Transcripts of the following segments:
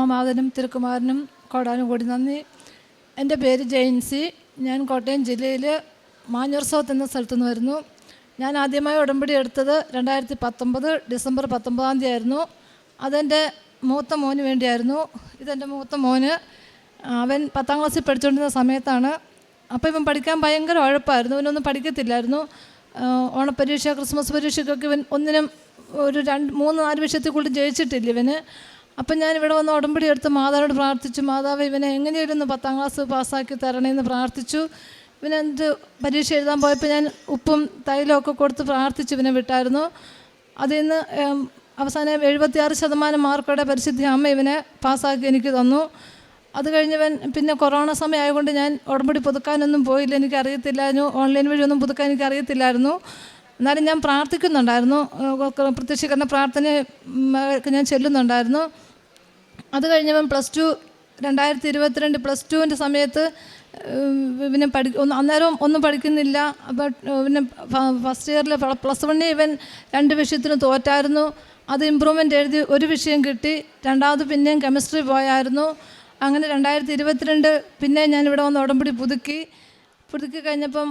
അമ്മമാതനും തിരുക്കുമാരനും കോടാനും കൂടി. നന്ദി. എന്റെ പേര് ജെയിൻസി. ഞാൻ കോട്ടയം ജില്ലയിൽ മാഞ്ഞൂർ സൗത്ത് എന്ന സ്ഥലത്തു നിന്ന് വരുന്നു. ഞാൻ ആദ്യമായി ഉടമ്പടി എടുത്തത് രണ്ടായിരത്തി പത്തൊമ്പത് ഡിസംബർ പത്തൊമ്പതാം തീയതി ആയിരുന്നു അതെന്റെ മൂത്ത മോന് വേണ്ടിയായിരുന്നു. ഇതെന്റെ മൂത്ത മോന് അവൻ പത്താം ക്ലാസ്സിൽ പഠിച്ചുകൊണ്ടിരുന്ന സമയത്താണ്. അപ്പോൾ ഇവൻ പഠിക്കാൻ ഭയങ്കര ഉഴപ്പായിരുന്നു. ഇവനൊന്നും പഠിക്കത്തില്ലായിരുന്നു. ഓണപ്പരീക്ഷ ക്രിസ്മസ് പരീക്ഷയ്ക്കൊക്കെ ഇവൻ ഒന്നിനും ഒരു രണ്ട് മൂന്ന് നാല് വിഷയത്തിൽ കൂടി ജയിച്ചിട്ടില്ല ഇവന്. അപ്പം ഞാൻ ഇവിടെ വന്ന് ഉടമ്പടി എടുത്ത് മാതാവിനോട് പ്രാർത്ഥിച്ചു. മാതാവ് ഇവനെ എങ്ങനെയായിരുന്നു പത്താം ക്ലാസ് പാസ്സാക്കി തരണേന്ന് പ്രാർത്ഥിച്ചു. ഇവനെ എന്ത് പരീക്ഷ എഴുതാൻ പോയപ്പോൾ ഞാൻ ഉപ്പും തൈലമൊക്കെ കൊടുത്ത് പ്രാർത്ഥിച്ചു ഇവനെ വിട്ടായിരുന്നു. അതിൽ നിന്ന് അവസാനം എഴുപത്തിയാറ് ശതമാനം മാർക്കോടെ പരിശുദ്ധി അമ്മ ഇവനെ പാസ്സാക്കി എനിക്ക് തന്നു. അത് കഴിഞ്ഞവൻ പിന്നെ കൊറോണ സമയമായതുകൊണ്ട് ഞാൻ ഉടമ്പടി പുതുക്കാനൊന്നും പോയില്ല എനിക്ക് അറിയത്തില്ലായിരുന്നു ഓൺലൈൻ വഴി ഒന്നും പുതുക്കാൻ എനിക്ക് അറിയത്തില്ലായിരുന്നു എന്നാലും ഞാൻ പ്രാർത്ഥിക്കുന്നുണ്ടായിരുന്നു. പ്രത്യക്ഷീകരണ പ്രാർത്ഥന ഞാൻ ചെല്ലുന്നുണ്ടായിരുന്നു. അത് കഴിഞ്ഞപ്പം പ്ലസ് ടു രണ്ടായിരത്തി ഇരുപത്തിരണ്ട് പ്ലസ് ടുവിന്റെ സമയത്ത് പിന്നെ പഠി ഒന്ന് അന്നേരം ഒന്നും പഠിക്കുന്നില്ല. ബട്ട് പിന്നെ ഫസ്റ്റ് ഇയറിൽ പ്ലസ് വണ്ണിൽ ഇവൻ രണ്ട് വിഷയത്തിന് തോറ്റായിരുന്നു. അത് ഇമ്പ്രൂവ്മെന്റ് എഴുതി ഒരു വിഷയം കിട്ടി. രണ്ടാമത് പിന്നെയും കെമിസ്ട്രി പോയായിരുന്നു. അങ്ങനെ രണ്ടായിരത്തി ഇരുപത്തിരണ്ട് പിന്നെ ഞാൻ ഇവിടെ വന്ന് ഉടമ്പടി പുതുക്കി. പുതുക്കി കഴിഞ്ഞപ്പം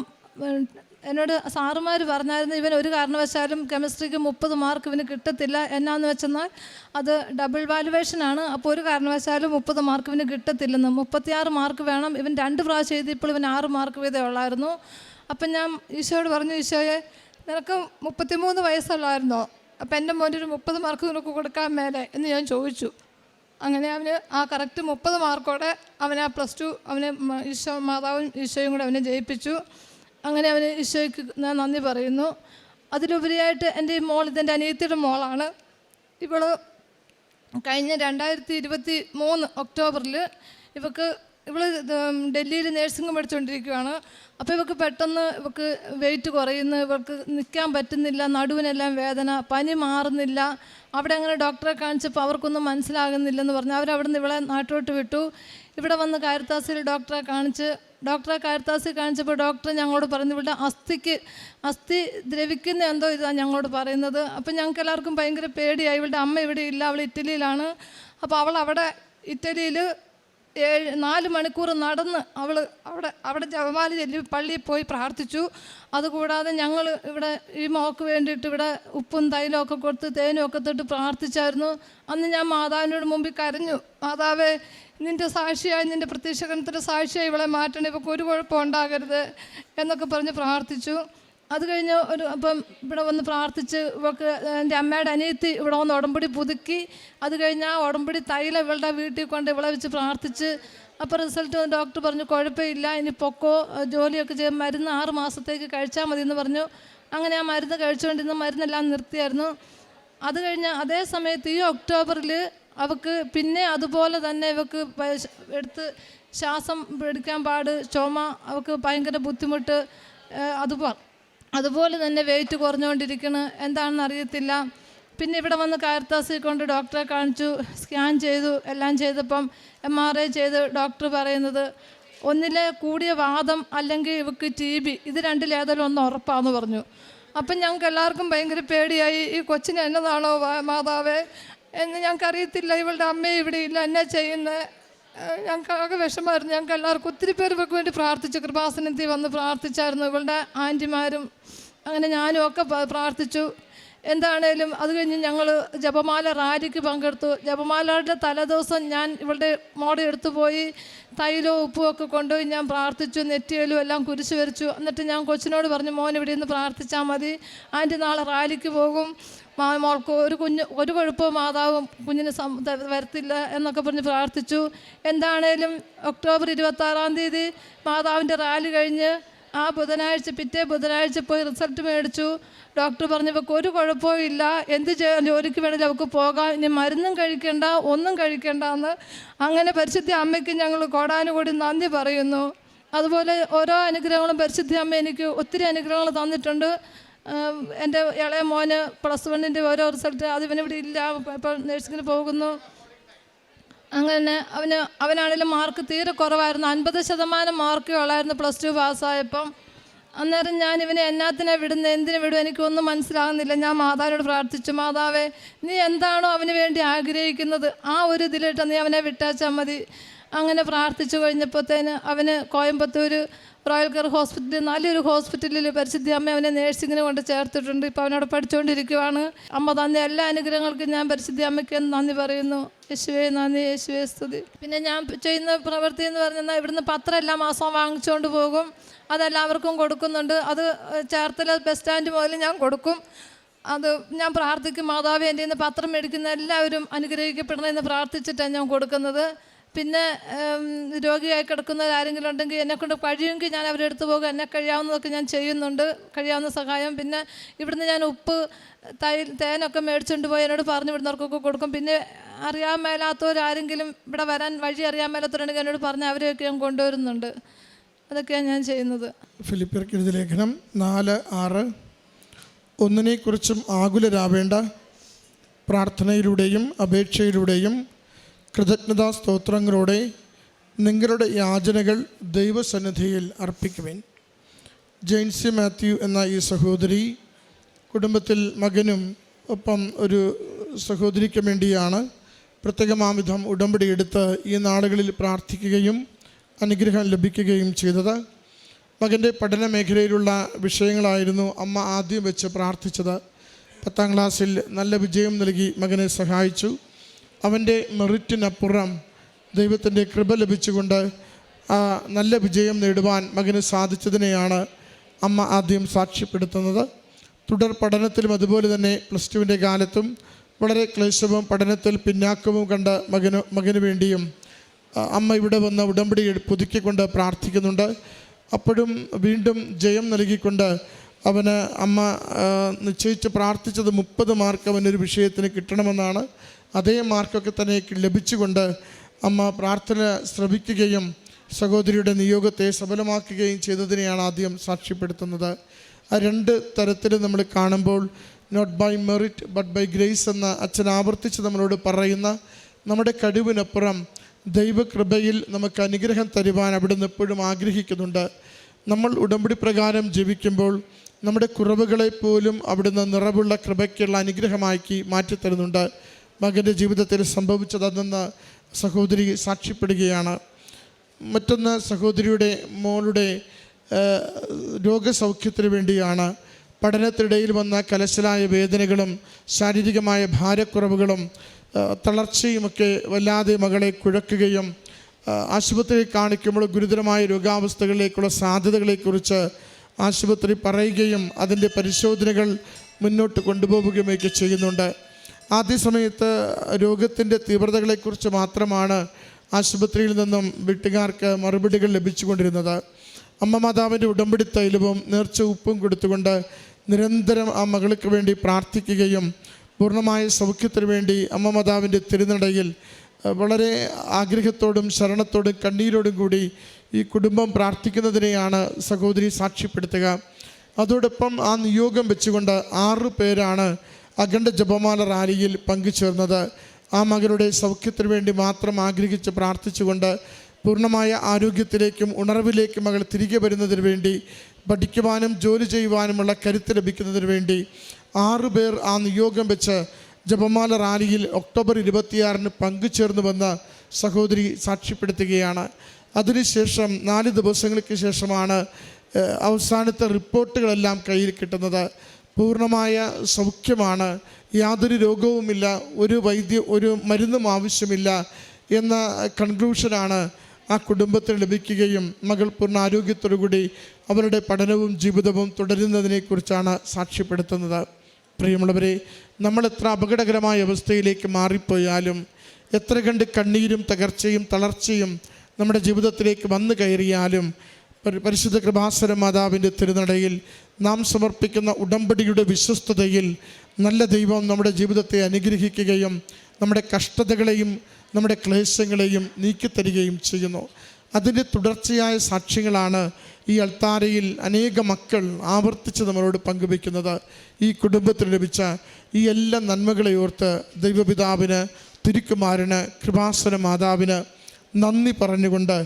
എന്നോട് സാറുമാർ പറഞ്ഞായിരുന്നു ഇവൻ ഒരു കാരണവശാലും കെമിസ്ട്രിക്ക് മുപ്പത് മാർക്ക് ഇവന് കിട്ടത്തില്ല. എന്നാന്ന് വെച്ചെന്നാൽ അത് ഡബിൾ വാലുവേഷനാണ് അപ്പോൾ ഒരു കാരണവശാലും മുപ്പത് മാർക്ക് ഇവന് കിട്ടത്തില്ലെന്ന്. മുപ്പത്തിയാറ് മാർക്ക് വേണം. ഇവൻ രണ്ട് പ്രാവശ്യം എഴുതിയപ്പോൾ ഇവൻ ആറ് മാർക്ക് വീതമേ ഉള്ളായിരുന്നു. അപ്പം ഞാൻ ഈശോയോട് പറഞ്ഞു ഈശോയെ നിനക്ക് മുപ്പത്തിമൂന്ന് വയസ്സുള്ളായിരുന്നോ? അപ്പം എന്റെ മോന്റെ ഒരു മുപ്പത് മാർക്ക് നിനക്ക് കൊടുക്കാൻ മേലെ? എന്ന് ഞാൻ ചോദിച്ചു. അങ്ങനെ അവന് ആ കറക്റ്റ് മുപ്പത് മാർക്കോടെ അവനെ ആ പ്ലസ് ടു അവനെ ഈശോ മാതാവും ഈശോയും കൂടെ അവനെ ജയിപ്പിച്ചു. അങ്ങനെ അവന് ഈശോയ്ക്ക് ഞാൻ നന്ദി പറയുന്നു. അതിലുപരിയായിട്ട് എന്റെ ഈ മോൾ ഇതെന്റെ അനിയത്തിയുടെ മോളാണ്. ഇവൾ കഴിഞ്ഞ രണ്ടായിരത്തി ഇരുപത്തി മൂന്ന് ഒക്ടോബറിൽ ഇവക്ക് ഇവൾ ഡൽഹിയിൽ നേഴ്സിംഗ് പഠിച്ചുകൊണ്ടിരിക്കുകയാണ് അപ്പോൾ ഇവൾക്ക് പെട്ടെന്ന് ഇവൾക്ക് വെയിറ്റ് കുറയുന്നു ഇവൾക്ക് നിൽക്കാൻ പറ്റുന്നില്ല നടുവിനെല്ലാം വേദന പനി മാറുന്നില്ല. അവിടെ അങ്ങനെ ഡോക്ടറെ കാണിച്ചപ്പോൾ അവർക്കൊന്നും മനസ്സിലാകുന്നില്ലെന്ന് പറഞ്ഞു. അവരവിടുന്ന് ഇവളെ നാട്ടിലോട്ട് വിട്ടു. ഇവിടെ വന്ന് കാരിത്താസിൽ ഡോക്ടറെ കാണിച്ച് ഡോക്ടറെ കാരിത്താസിൽ കാണിച്ചപ്പോൾ ഡോക്ടർ ഞങ്ങളോട് പറഞ്ഞു ഇവിടെ അസ്ഥിക്ക് അസ്ഥി ദ്രവിക്കുന്ന എന്തോ ഇതാണ് ഞങ്ങളോട് പറയുന്നത്. അപ്പം ഞങ്ങൾക്ക് എല്ലാവർക്കും ഭയങ്കര പേടിയായി. ഇവളുടെ അമ്മ ഇവിടെ ഇല്ല അവൾ ഇറ്റലിയിലാണ്. അപ്പോൾ അവൾ അവിടെ ഇറ്റലിയിൽ ഏഴ് നാല് മണിക്കൂർ നടന്ന് അവൾ അവിടെ അവിടെ ജപമാല ചെല്ലി പള്ളിയിൽ പോയി പ്രാർത്ഥിച്ചു. അതുകൂടാതെ ഞങ്ങൾ ഇവിടെ ഈ മോക്ക് വേണ്ടിയിട്ട് ഇവിടെ ഉപ്പും തൈലും ഒക്കെ കൊടുത്ത് തേനും ഒക്കെ തൊട്ട് പ്രാർത്ഥിച്ചായിരുന്നു. അന്ന് ഞാൻ മാതാവിനോട് മുമ്പിൽ കരഞ്ഞു. മാതാവേ നിന്റെ സാക്ഷിയായി നിന്റെ പ്രത്യക്ഷകരണത്തിന്റെ സാക്ഷിയായി ഇവളെ മാറ്റണം. ഇവൾക്ക് ഒരു കുഴപ്പം ഉണ്ടാകരുത് എന്നൊക്കെ പറഞ്ഞ് പ്രാർത്ഥിച്ചു. അത് കഴിഞ്ഞ് ഒരു അപ്പം ഇവിടെ വന്ന് പ്രാർത്ഥിച്ച് ഇവൾക്ക് എന്റെ അമ്മയുടെ അനിയത്തി ഇവിടെ വന്ന് ഉടമ്പടി പുതുക്കി. അത് കഴിഞ്ഞ് ആ ഉടമ്പടി തൈല ഇവളുടെ വീട്ടിൽ കൊണ്ട് ഇവളെ വെച്ച് പ്രാർത്ഥിച്ച്. അപ്പോൾ റിസൾട്ട് ഡോക്ടർ പറഞ്ഞു കുഴപ്പമില്ല ഇനി പൊക്കോ ജോലിയൊക്കെ ചെയ്യാൻ മരുന്ന് ആറ് മാസത്തേക്ക് കഴിച്ചാൽ മതി എന്ന് പറഞ്ഞു. അങ്ങനെ ആ മരുന്ന് കഴിച്ചുകൊണ്ടിരുന്ന മരുന്നെല്ലാം നിർത്തിയായിരുന്നു. അത് കഴിഞ്ഞ് അതേ സമയത്ത് ഈ ഒക്ടോബറിൽ അവൾക്ക് പിന്നെ അതുപോലെ തന്നെ ഇവക്ക് എടുത്ത് ശ്വാസം പിടിക്കാൻ പാട് ചുമ അവൾക്ക് ഭയങ്കര ബുദ്ധിമുട്ട് ഏഹ് അതുപോ അതുപോലെ തന്നെ വെയിറ്റ് കുറഞ്ഞുകൊണ്ടിരിക്കുന്നു എന്താണെന്ന് അറിയത്തില്ല. പിന്നെ ഇവിടെ വന്ന് കാരത്താസിൽ കൊണ്ട് ഡോക്ടറെ കാണിച്ചു. സ്കാൻ ചെയ്തു. എല്ലാം ചെയ്തപ്പം എം ആർ ഐ ചെയ്ത് ഡോക്ടർ പറയുന്നത് ഒന്നിലെ കൂടിയ വാദം അല്ലെങ്കിൽ ഇവക്ക് ടി ബി ഇത് രണ്ടിലേതെങ്കിലും ഒന്ന് ഉറപ്പാന്ന് പറഞ്ഞു. അപ്പം ഞങ്ങൾക്ക് എല്ലാവർക്കും ഭയങ്കര പേടിയായി. ഈ കൊച്ചിന് എന്നതാണോ മാതാവേ? എന്ന് ഞങ്ങൾക്ക് അറിയത്തില്ല. ഇവളുടെ അമ്മയും ഇവിടെ ഇല്ല. എന്നാ ചെയ്യുന്നത് ഞങ്ങൾക്ക് വിഷമായിരുന്നു ഞങ്ങൾക്ക് എല്ലാവർക്കും ഒത്തിരി പേര് ഇവർക്ക് വേണ്ടി പ്രാർത്ഥിച്ചു. കൃപാസനത്തിൽ വന്ന് പ്രാർത്ഥിച്ചായിരുന്നു. ഇവളുടെ ആന്റിമാരും അങ്ങനെ ഞാനും ഒക്കെ പ്രാർത്ഥിച്ചു. എന്താണേലും അത് കഴിഞ്ഞ് ഞങ്ങൾ ജപമാല റാലിക്ക് പങ്കെടുത്തു. ജപമാലയുടെ തലേദിവസം ഞാൻ ഇവളുടെ മോഡ എടുത്തു പോയി. തൈലവും ഉപ്പും ഒക്കെ കൊണ്ടുപോയി ഞാൻ പ്രാർത്ഥിച്ചു. നെറ്റിയിലും എല്ലാം കുരിശു വരച്ചു. എന്നിട്ട് ഞാൻ കൊച്ചിനോട് പറഞ്ഞു മോൻ ഇവിടെ നിന്ന് പ്രാർത്ഥിച്ചാൽ മതി. ആന്റി നാളെ റാലിക്ക് പോകും. മോൾക്ക് ഒരു കുഞ്ഞ് ഒരു കുഴപ്പവും മാതാവും കുഞ്ഞിന് സം വരത്തില്ല എന്നൊക്കെ പറഞ്ഞ് പ്രാർത്ഥിച്ചു. എന്താണേലും ഒക്ടോബർ ഇരുപത്താറാം തീയതി മാതാവിന്റെ റാലി കഴിഞ്ഞ് ആ ബുധനാഴ്ച പിറ്റേ ബുധനാഴ്ച പോയി റിസൾട്ട് മേടിച്ചു. ഡോക്ടർ പറഞ്ഞു ഇവർക്ക് ഒരു കുഴപ്പവും ഇല്ല. എന്ത് ചെയ്യാൻ ജോലിക്ക് വേണമെങ്കിലും അവൾക്ക് പോകാം. ഇനി മരുന്നും കഴിക്കേണ്ട ഒന്നും കഴിക്കേണ്ട എന്ന്. അങ്ങനെ പരിശുദ്ധ അമ്മയ്ക്ക് ഞങ്ങൾ കോടാനുകൂടി നന്ദി പറയുന്നു. അതുപോലെ ഓരോ അനുഗ്രഹങ്ങളും പരിശുദ്ധ അമ്മ എനിക്ക് ഒത്തിരി അനുഗ്രഹങ്ങൾ തന്നിട്ടുണ്ട്. എന്റെ ഇളയ മോന് പ്ലസ് വണ്ണിന്റെ ഓരോ റിസൾട്ട് അതിവനിവിടെ ഇല്ല. ഇപ്പോൾ നഴ്സിങ്ങിന് പോകുന്നു. അങ്ങനെ അവന് അവനാണെങ്കിലും മാർക്ക് തീരെ കുറവായിരുന്നു. അൻപത് ശതമാനം മാർക്കേ ഉള്ളായിരുന്നു പ്ലസ് ടു പാസ്സായപ്പം അന്നേരം ഞാൻ ഇവനെ എന്നാത്തിനെ വിടുന്ന? എന്തിനു വിടും? എനിക്കൊന്നും മനസ്സിലാകുന്നില്ല. ഞാൻ മാതാവിനോട് പ്രാർത്ഥിച്ചു മാതാവേ നീ എന്താണോ അവന് വേണ്ടി ആഗ്രഹിക്കുന്നത്? ആ ഒരു ഇതിലിട്ട് നീ അവനെ വിട്ടാച്ചാൽ മതി. അങ്ങനെ പ്രാർത്ഥിച്ചു കഴിഞ്ഞപ്പോഴത്തേന് അവന് കോയമ്പത്തൂർ റോയൽ കെയർ ഹോസ്പിറ്റലിൽ നല്ലൊരു ഹോസ്പിറ്റലിൽ പരിശുദ്ധി അമ്മ അവനെ നേഴ്സിങ്ങിന് കൊണ്ട് ചേർത്തിട്ടുണ്ട്. ഇപ്പോൾ അവനോട് പഠിച്ചുകൊണ്ടിരിക്കുവാണ് അമ്മ തന്ന എല്ലാ അനുഗ്രഹങ്ങൾക്കും ഞാൻ പരിശുദ്ധി അമ്മയ്ക്ക് നന്ദി പറയുന്നു. യേശുവേ നന്ദി യേശുവേ സ്തുതി. പിന്നെ ഞാൻ ചെയ്യുന്ന പ്രവൃത്തി എന്ന് പറഞ്ഞാൽ ഇവിടുന്ന് പത്രം എല്ലാ മാസവും വാങ്ങിച്ചുകൊണ്ട് പോകും. അതെല്ലാവർക്കും കൊടുക്കുന്നുണ്ട്. അത് ചേർത്തല ബസ് സ്റ്റാൻഡ് മുതൽ ഞാൻ കൊടുക്കും. അത് ഞാൻ പ്രാർത്ഥിക്കും മാതാവ് എന്റെ നിന്ന് പത്രം മേടിക്കുന്ന എല്ലാവരും അനുഗ്രഹിക്കപ്പെടണമെന്ന് പ്രാർത്ഥിച്ചിട്ടാണ് ഞാൻ കൊടുക്കുന്നത്. പിന്നെ രോഗിയായി കിടക്കുന്നവർ ആരെങ്കിലും ഉണ്ടെങ്കിൽ എന്നെക്കൊണ്ട് കഴിയുമെങ്കിൽ ഞാൻ അവരെ എടുത്തു പോകും. എന്നെ കഴിയാവുന്നതൊക്കെ ഞാൻ ചെയ്യുന്നുണ്ട്. കഴിയാവുന്ന സഹായം. പിന്നെ ഇവിടുന്ന് ഞാൻ ഉപ്പ് തൈ തേനൊക്കെ മേടിച്ചുകൊണ്ട് പോയി എന്നോട് പറഞ്ഞു വിടുന്നവർക്കൊക്കെ കൊടുക്കും. പിന്നെ അറിയാൻ മേലാത്തവരാരെങ്കിലും ഇവിടെ വരാൻ വഴി അറിയാൻ മേലാത്തവരുണ്ടെങ്കിൽ എന്നോട് പറഞ്ഞ് അവരെയൊക്കെ ഞാൻ കൊണ്ടുവരുന്നുണ്ട്. അതൊക്കെയാണ് ഞാൻ ചെയ്യുന്നത്. ഫിലിപ്പിയർക്ക് എഴുതിയ ലേഖനം നാല് ആറ്. ഒന്നിനെക്കുറിച്ചും ആകുലരാവേണ്ട പ്രാർത്ഥനയിലൂടെയും അപേക്ഷയിലൂടെയും കൃതജ്ഞതാ സ്തോത്രങ്ങളോടെ നിങ്ങളുടെ യാചനകൾ ദൈവസന്നിധിയിൽ അർപ്പിക്കുവിൻ. ജെയിൻസി മാത്യു എന്ന ഈ സഹോദരി കുടുംബത്തിൽ മകനും ഒപ്പം ഒരു സഹോദരിക്ക് വേണ്ടിയാണ് പ്രത്യേകമാവിധം ഉടമ്പടി എടുത്ത് ഈ നാളുകളിൽ പ്രാർത്ഥിക്കുകയും അനുഗ്രഹം ലഭിക്കുകയും ചെയ്തത്. മകന്റെ പഠന മേഖലയിലുള്ള വിഷയങ്ങളായിരുന്നു അമ്മ ആദ്യം വെച്ച് പ്രാർത്ഥിച്ചത്. പത്താം ക്ലാസ്സിൽ നല്ല വിജയം നൽകി മകനെ സഹായിച്ചു. അവന്റെ മെറിറ്റിനപ്പുറം ദൈവത്തിന്റെ കൃപ ലഭിച്ചുകൊണ്ട് നല്ല വിജയം നേടുവാൻ മകന് സാധിച്ചതിനെയാണ് അമ്മ ആദ്യം സാക്ഷ്യപ്പെടുത്തുന്നത്. തുടർ പഠനത്തിലും അതുപോലെ തന്നെ പ്ലസ് ടുവിന്റെ കാലത്തും വളരെ ക്ലേശവും പഠനത്തിൽ പിന്നാക്കവും കണ്ട മകന് മകന് വേണ്ടിയും അമ്മ ഇവിടെ വന്ന് ഉടമ്പടി പുതുക്കിക്കൊണ്ട് പ്രാർത്ഥിക്കുന്നുണ്ട്. അപ്പോഴും വീണ്ടും ജയം നൽകിക്കൊണ്ട് അവന് അമ്മ നിശ്ചയിച്ച് പ്രാർത്ഥിച്ചത് മുപ്പത് മാർക്ക് അവനൊരു വിഷയത്തിന് കിട്ടണമെന്നാണ് അതേ മാർക്കൊക്കെ തന്നെ ലഭിച്ചുകൊണ്ട് അമ്മ പ്രാർത്ഥന ശ്രമിക്കുകയും സഹോദരിയുടെ നിയോഗത്തെ സഫലമാക്കുകയും ചെയ്തതിനെയാണ് ആദ്യം സാക്ഷ്യപ്പെടുത്തുന്നത്. ആ രണ്ട് തരത്തിൽ നമ്മൾ കാണുമ്പോൾ not by merit but by grace എന്ന അച്ഛൻ ആവർത്തിച്ച് നമ്മളോട് പറയുന്ന നമ്മുടെ കഴിവിനപ്പുറം ദൈവകൃപയിൽ നമുക്ക് അനുഗ്രഹം തരുവാൻ അവിടുന്ന് എപ്പോഴും ആഗ്രഹിക്കുന്നുണ്ട്. നമ്മൾ ഉടമ്പടി പ്രകാരം ജീവിക്കുമ്പോൾ നമ്മുടെ കുറവുകളെപ്പോലും അവിടുന്ന് നിറവുള്ള കൃപയ്ക്കുള്ള അനുഗ്രഹമാക്കി മാറ്റിത്തരുന്നുണ്ട്. മകന്റെ ജീവിതത്തിൽ സംഭവിച്ചതെന്ന് സഹോദരി സാക്ഷ്യപ്പെടുകയാണ്. മറ്റൊന്ന് സഹോദരിയുടെ മോളുടെ രോഗസൗഖ്യത്തിന് വേണ്ടിയാണ്. പഠനത്തിനിടയിൽ വന്ന കലശലായ വേദനകളും ശാരീരികമായ ഭാരക്കുറവുകളും തളർച്ചയുമൊക്കെ വല്ലാതെ മകളെ കുഴക്കുകയും ആശുപത്രിയിൽ കാണിക്കുമ്പോൾ ഗുരുതരമായ രോഗാവസ്ഥകളിലേക്കുള്ള സാധ്യതകളെക്കുറിച്ച് ആശുപത്രി പറയുകയും അതിന്റെ പരിശോധനകൾ മുന്നോട്ട് കൊണ്ടുപോവുകയുമൊക്കെ ചെയ്യുന്നുണ്ട്. ആദ്യ സമയത്ത് രോഗത്തിന്റെ തീവ്രതകളെക്കുറിച്ച് മാത്രമാണ് ആശുപത്രിയിൽ നിന്നും വീട്ടുകാർക്ക് മറുപടികൾ ലഭിച്ചുകൊണ്ടിരുന്നത്. അമ്മ മാതാവിന്റെ ഉടമ്പടി തൈലവും നേർച്ച ഉപ്പും കൊടുത്തുകൊണ്ട് നിരന്തരം ആ മകൾക്ക് വേണ്ടി പ്രാർത്ഥിക്കുകയും പൂർണമായ സൗഖ്യത്തിന് വേണ്ടി അമ്മ മാതാവിന്റെ തിരുനടയിൽ വളരെ ആഗ്രഹത്തോടും ശരണത്തോടും കണ്ണീരോടും കൂടി ഈ കുടുംബം പ്രാർത്ഥിക്കുന്നതിനെയാണ് സഹോദരി സാക്ഷ്യപ്പെടുത്തുക. അതോടൊപ്പം ആ നിയോഗം വെച്ചുകൊണ്ട് ആറ് പേരാണ് അഖണ്ഡ ജപമാല റാലിയിൽ പങ്കുചേർന്നത് ആ മകളുടെ സൗഖ്യത്തിന് വേണ്ടി മാത്രം ആഗ്രഹിച്ച് പ്രാർത്ഥിച്ചുകൊണ്ട് പൂർണമായ ആരോഗ്യത്തിലേക്കും ഉണർവിലേക്കും മകൾ തിരികെ വരുന്നതിന് വേണ്ടി പഠിക്കുവാനും ജോലി ചെയ്യുവാനുമുള്ള കരുത്ത് ലഭിക്കുന്നതിന് വേണ്ടി ആറുപേർ ആ നിയോഗം വെച്ച് ജപമാല റാലിയിൽ ഒക്ടോബർ ഇരുപത്തിയാറിന് പങ്കുചേർന്നുവെന്ന് സഹോദരി സാക്ഷ്യപ്പെടുത്തുകയാണ്. അതിനുശേഷം നാല് ദിവസങ്ങൾക്ക് ശേഷമാണ് അവസാനത്തെ റിപ്പോർട്ടുകളെല്ലാം കയ്യിൽ കിട്ടുന്നത്. പൂർണമായ സൗഖ്യമാണ്. യാതൊരു രോഗവുമില്ല. ഒരു വൈദ്യ ഒരു മരുന്നും ആവശ്യമില്ല എന്ന കൺക്ലൂഷനാണ് ആ കുടുംബത്തിന് ലഭിക്കുകയും മകൾ പൂർണ ആരോഗ്യത്തോടുകൂടി അവരുടെ പഠനവും ജീവിതവും തുടരുന്നതിനെക്കുറിച്ചാണ് സാക്ഷ്യപ്പെടുത്തുന്നത്. പ്രിയമുള്ളവരെ നമ്മൾ എത്ര അപകടകരമായ അവസ്ഥയിലേക്ക് മാറിപ്പോയാലും എത്ര കണ്ട് കണ്ണീരും തകർച്ചയും തളർച്ചയും നമ്മുടെ ജീവിതത്തിലേക്ക് വന്നു കയറിയാലും പരിശുദ്ധ കൃപാസന മാതാവിന്റെ തിരുനടയിൽ നാം സമർപ്പിക്കുന്ന ഉടമ്പടിയുടെ വിശ്വസ്തതയിൽ നല്ല ദൈവം നമ്മുടെ ജീവിതത്തെ അനുഗ്രഹിക്കുകയും നമ്മുടെ കഷ്ടതകളെയും നമ്മുടെ ക്ലേശങ്ങളെയും നീക്കിത്തരികയും ചെയ്യുന്നു. അതിന്റെ തുടർച്ചയായ സാക്ഷ്യങ്ങളാണ് ഈ അൾത്താരയിൽ അനേക മക്കൾ ആവർത്തിച്ച് നമ്മളോട് പങ്കുവയ്ക്കുന്നത്. ഈ കുടുംബത്തിന് ലഭിച്ച ഈ എല്ലാ നന്മകളെ ഓർത്ത് ദൈവപിതാവിന് തിരുക്കുമാരന് കൃപാസന മാതാവിന് നന്ദി പറഞ്ഞുകൊണ്ട്